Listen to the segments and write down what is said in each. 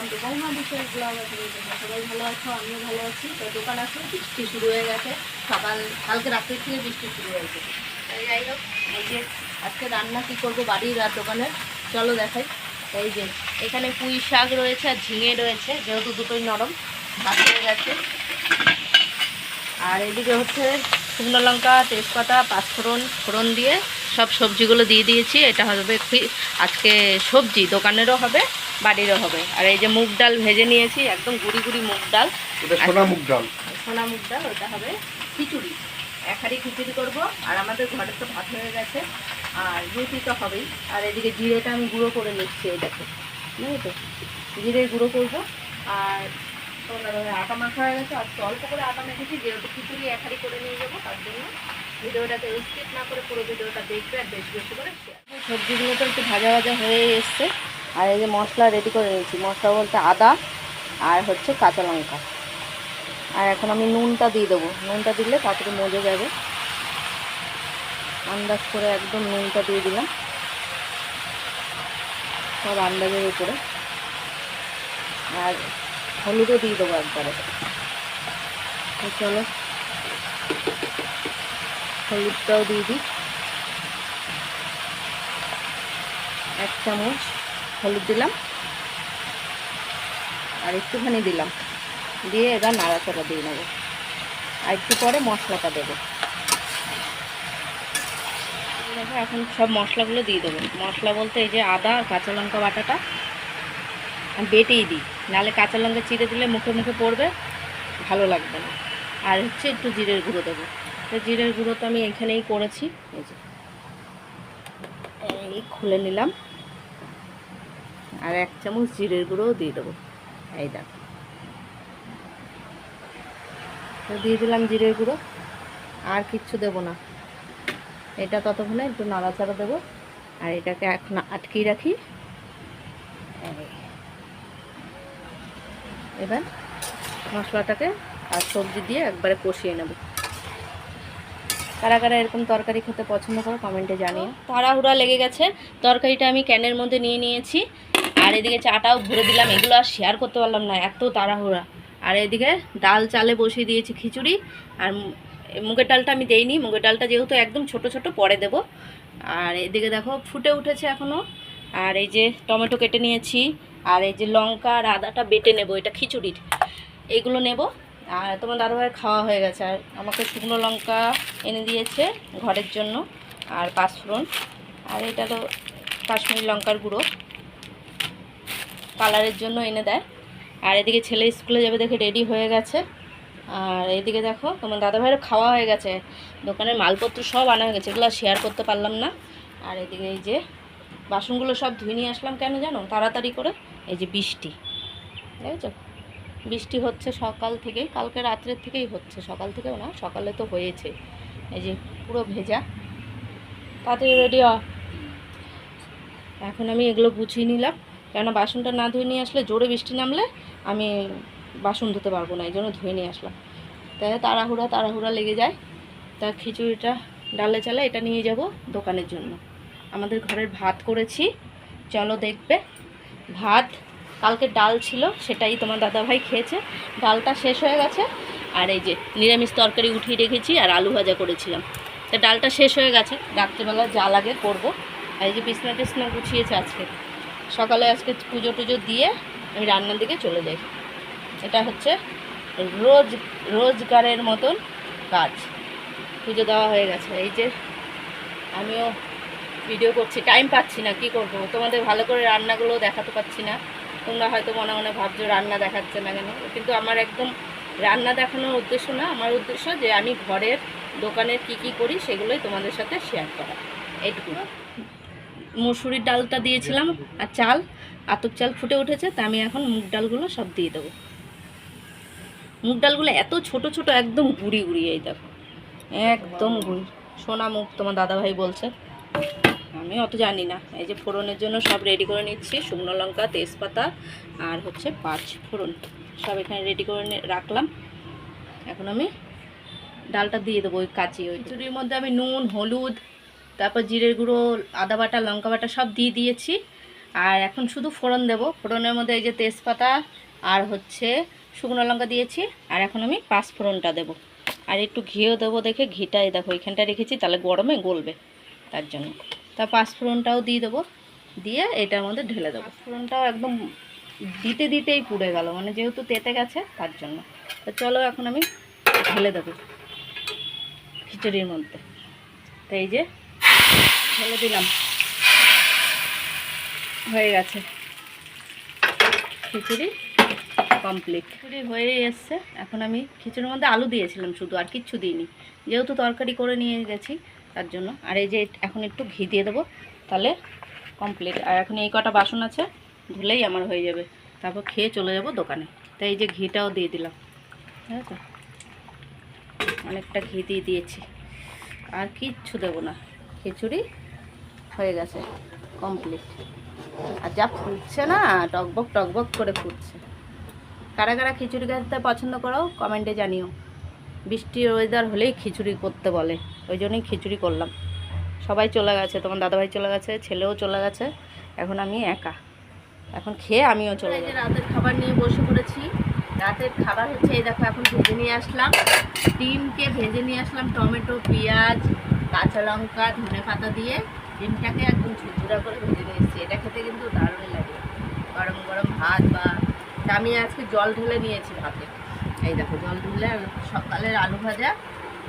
Welcome to বৌমা বিষয় blog সবাই ভালো আছো? আমিও ভালো আছি। তো দোকান আছে, বৃষ্টি শুরু হয়ে গেছে। সকাল, কালকে রাত্রি থেকে বৃষ্টি শুরু হয়েছে তাই যাই হোক, এই যে আজকে রান্না কী করব বাড়ির আর দোকানের চলো দেখাই। এই যে, এখানে পুঁই শাক রয়েছে আর ঝিঙে রয়েছে, যেহেতু দুটোই নরম, ভাত হয়ে গেছে। আর এদিকে হচ্ছে শুকনো লঙ্কা, তেজপাতা, পাঁচফোড়ন, ফোড়ন দিয়ে সব সবজিগুলো দিয়ে দিয়েছি। এটা হবে আজকে সবজি, দোকানেরও হবে। বাড়িরও হবে। আর এই যে মুগ ডাল ভেজে নিয়েছি একদম গুড়ি গুড়ি মুগ ডাল। সোনা মুগ ডাল। সোনা মুগ ডাল ওটা হবে খিচুড়ি। এক হাঁড়ি খিচুড়ি করব আর আমাদের ঘরে তো ভাত হয়ে গেছে আর রুটি তো হবেই। আর এদিকে জিরেটা আমি গুঁড়ো করে নিচ্ছি এই দেখো। বুঝলি তো? জিরে গুঁড়ো করব আর তোমার আটা মাখা হয়ে গেছে আজকে অল্প করে আটা মেখেছি যেহেতু খিচুড়ি এক হাঁড়ি করে নিয়ে যাব তার জন্য ভিডিওটাতে স্কিপ না করে পুরো ভিডিওটা দেখবে আর বেশি বেশি করে সবজিগুলো তো একটু ভাজা ভাজা হয়ে এসছে। আর এই যে মশলা রেডি করে নিয়েছি। মশলা বলতে আদা আর হচ্ছে কাঁচা লঙ্কা। আর এখন আমি নুনটা দিয়ে দেবো। নুনটা দিলে তাড়াতাড়ি মজে যাবে। আন্দাজ করে একদম নুনটা দিয়ে দিলাম। সব আন্দাজের উপরে। আর হলুদও দিয়ে দেবো একবারে। চলো। হলুদটাও দিয়ে দিই। এক চামচ। হলুদ দিলাম। আর একটুখানি দিলাম। দিয়ে এবার নাড়াচাড়া দিয়ে নেব। আর একটু পরে মশলাটা দেবো। এখন সব মশলাগুলো দিয়ে দেবো। মশলা বলতে এই যে আদা, কাঁচা লঙ্কা বাটাটা বেটেই দিই। নাহলে কাঁচা লঙ্কা চিড়ে দিলে মুখে মুখে পড়বে, ভালো লাগবে না। আর হচ্ছে একটু জিরের গুঁড়ো দেবো। তো জিরের গুঁড়ো তো আমি এখানেই করেছি। এই যে, এই খুলে নিলাম। আর এক চামচ জিরের গুঁড়োও দিয়ে দেবো। এই দেখো। দিয়ে দিলাম জিরের গুঁড়ো। আর কিচ্ছু দেবো না। এটা ততক্ষণে একটু নাড়াচাড়া দেবো। আর এটাকে এখন আটকিয়ে রাখি। এবার মশলাটাকে আর সবজি দিয়ে একবারে কষিয়ে নেব। কারা কারা এরকম তরকারি খেতে পছন্দ করো কমেন্টে জানিও। তাড়াহুড়া লেগে গেছে। তরকারিটা আমি ক্যানের মধ্যে নিয়ে নিয়েছি। আর এদিকে চাটাও ভরে দিলাম। এগুলো আর শেয়ার করতে পারলাম না, এত তাড়াহুড়া। আর এদিকে ডাল চালে বসিয়ে দিয়েছি খিচুড়ি। আর মুগের ডালটা আমি দেইনি। মুগের ডালটা যেহেতু একদম ছোট ছোট, পরে দেব। আর এদিকে দেখো, ফুটে উঠেছে এখনও আর এই যে টমেটো কেটে নিয়েছি। আর এই যে লঙ্কা আর আদাটা বেটে নেব, এটা খিচুড়ির। এগুলো নেব। আর তোমার দাদাভাই খাওয়া হয়ে গেছে। আর আমাকে শুকনো লঙ্কা এনে দিয়েছে ঘরের জন্য আর পাঁচফোড়ন আর এটা তো কাশ্মীরি লঙ্কার গুঁড়ো। কালারের জন্য এনে দেয়। আর এদিকে ছেলে স্কুলে যাবে দেখে রেডি হয়ে গেছে। আর এদিকে দেখো, তোমার দাদাভাইয়েরও খাওয়া হয়ে গেছে। দোকানের মালপত্র সব আনা হয়ে গেছে। এগুলো শেয়ার করতে পারলাম না। আর এদিকে এই যে বাসনগুলো সব ধুয়ে নিয়ে আসলাম কেন জানো? তাড়াতাড়ি করে। এই যে বৃষ্টি। দেখেছ? বৃষ্টি হচ্ছে সকাল থেকেই, কালকে রাত্রের থেকেই হচ্ছে, সকাল থেকেও না, সকালে তো হয়েছে। এই যে পুরো ভেজা। তাড়াতাড়ি রেডি এখন আমি এগুলো গুছিয়ে নিলাম। কেন বাসনটা না ধুয়ে নিয়ে আসলে জোরে বৃষ্টি নামলে আমি বাসন ধুতে পারব না, এই জন্য ধুয়ে নিয়ে আসলাম। তাই তাড়াহুড়া তাড়াহুড়া লেগে যায়। তা খিচুড়িটা ডালে চালে এটা নিয়ে যাব দোকানের জন্য। আমাদের ঘরের ভাত করেছি। চলো দেখবে। ভাত কালকে ডাল ছিল, সেটাই তোমার দাদাভাই খেয়েছে। ডালটা শেষ হয়ে গেছে, আর এই যে নিরামিষ তরকারি উঠিয়ে রেখেছি আর আলু ভাজা করেছিলাম। তা ডালটা শেষ হয়ে গেছে, রাত্রেবেলা যা লাগে করব। আর এই যে বিছনা টিছনা গুছিয়েছে আজকে। সকালে আজকে পুজো টুজো দিয়ে আমি রান্নার দিকে চলে যাই। এটা হচ্ছে রোজ, রোজগারের মতন কাজ। পুজো দেওয়া হয়ে গেছে। এই যে আমিও ভিডিও করছি। টাইম পাচ্ছি না, কি করব? তোমাদের ভালো করে রান্নাগুলো দেখাতে পাচ্ছি না। তোমরা হয়তো মনে মনে ভাবছ রান্না দেখাচ্ছে না কেন? কিন্তু আমার একদম রান্না দেখানোর উদ্দেশ্য না, আমার উদ্দেশ্য যে আমি ঘরের দোকানের কি কি করি সেগুলোই তোমাদের সাথে শেয়ার করা। এইটুকু মুসুরির ডালটা দিয়েছিলাম আর চাল, আতপ চাল ফুটে উঠেছে, তা আমি এখন মুগ ডালগুলো সব দিয়ে দেবো। মুগ ডালগুলো এত ছোট ছোট, একদম গুড়ি গুড়ি, এই দেখো। একদম গুড়ি। সোনা মুখ তোমার দাদাভাই বলছে। আমি অত জানি না। এই যে ফোড়নের জন্য সব রেডি করে নিচ্ছি, শুকনো লঙ্কা, তেজপাতা আর হচ্ছে পাঁচ ফোড়ন। সব এখানে রেডি করে রাখলাম। এখন আমি ডালটা দিয়ে দেবো ওই কাঁচি, ওই চুরির মধ্যে আমি নুন, হলুদ, তারপর জিরের গুঁড়ো, আদা বাটা, লঙ্কা বাটা সব দিয়ে দিয়েছি। আর এখন শুধু ফোড়ন দেব। ফোড়নের মধ্যে এই যে তেজপাতা আর হচ্ছে শুকনো লঙ্কা দিয়েছি। আর এখন আমি পাঁচ ফোড়নটা দেবো। আর একটু ঘিও দেবো দেখে ঘিটা এই দেখো, এখানটা রেখেছি, তাহলে গরমে গলবে তার জন্য। তা পাঁচ ফোড়নটাও দিয়ে দেবো। দিয়ে এটার মধ্যে ঢেলে দেবো। ফোড়নটাও একদম দিতে দিতেই পুড়ে গেল মানে যেহেতু তেতে গেছে তার জন্য। তো চলো এখন আমি ঢেলে দেবো খিচুড়ির মধ্যে। তো এই যে ঢেলে দিলাম। হয়ে গেছে। খিচুড়ি কমপ্লিট। খিচুড়ি হয়ে এসছে। এখন আমি খিচুড়ির মধ্যে আলু দিয়েছিলাম শুধু, আর কিচ্ছু দিইনি। যেহেতু তরকারি করে নিয়ে গেছি তার জন্য। আর এই যে এখন একটু ঘি দিয়ে দেবো, তাহলে কমপ্লিট আর এখন এই কটা বাসন আছে, ধুলেই আমার হয়ে যাবে। তারপর খেয়ে চলে যাব দোকানে। তাই এই যে ঘিটাও দিয়ে দিলাম। ঠিক আছে? অনেকটা ঘি দিয়ে দিয়েছি। আর কিচ্ছু দেবো না। খিচুড়ি হয়ে গেছে কমপ্লিট আর যা ফুটছে না, টকবক টকবক করে ফুটছে। কারা কারা খিচুড়ি খেতে পছন্দ করো, কমেন্টে জানিও। বৃষ্টির ওয়েদার হলেই খিচুড়ি করতে বলে। ওই জন্যই খিচুড়ি করলাম। সবাই চলে গেছে তোমার দাদাভাই চলে গেছে ছেলেও চলে গেছে এখন আমি একা। এখন খেয়ে আমিও চলে যাই রাতের খাবার নিয়ে বসে পড়েছি। রাতের খাবার হচ্ছে এই দেখো এখন ভেজে নিয়ে আসলাম। ডিমকে ভেজে নিয়ে আসলাম টমেটো পেঁয়াজ কাঁচা লঙ্কা ধনে পাতা দিয়ে। ডিমটাকে একদম ঝুরঝুরা করে ভেজে নিয়ে এসেছি। এটা খেতে কিন্তু দারুণ লাগে। গরম গরম ভাত বা আমি আজকে জল ঢেলে নিয়েছি ভাতে। এই দেখো জল তুলে আমি সকালের আলু ভাজা,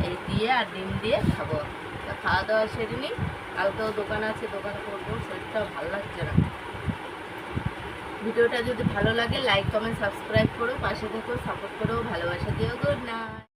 এই দিয়ে আর ডিম দিয়ে খাব। খাওয়া দাওয়া সেরে নিই কালকেও দোকান আছে, দোকান করব, শরীরটাও ভালো লাগছে না। ভিডিওটা যদি ভালো লাগে লাইক কমেন্ট সাবস্ক্রাইব করো, পাশে থেকেও সাপোর্ট করো, ভালোবাসা দিও গুড নাইট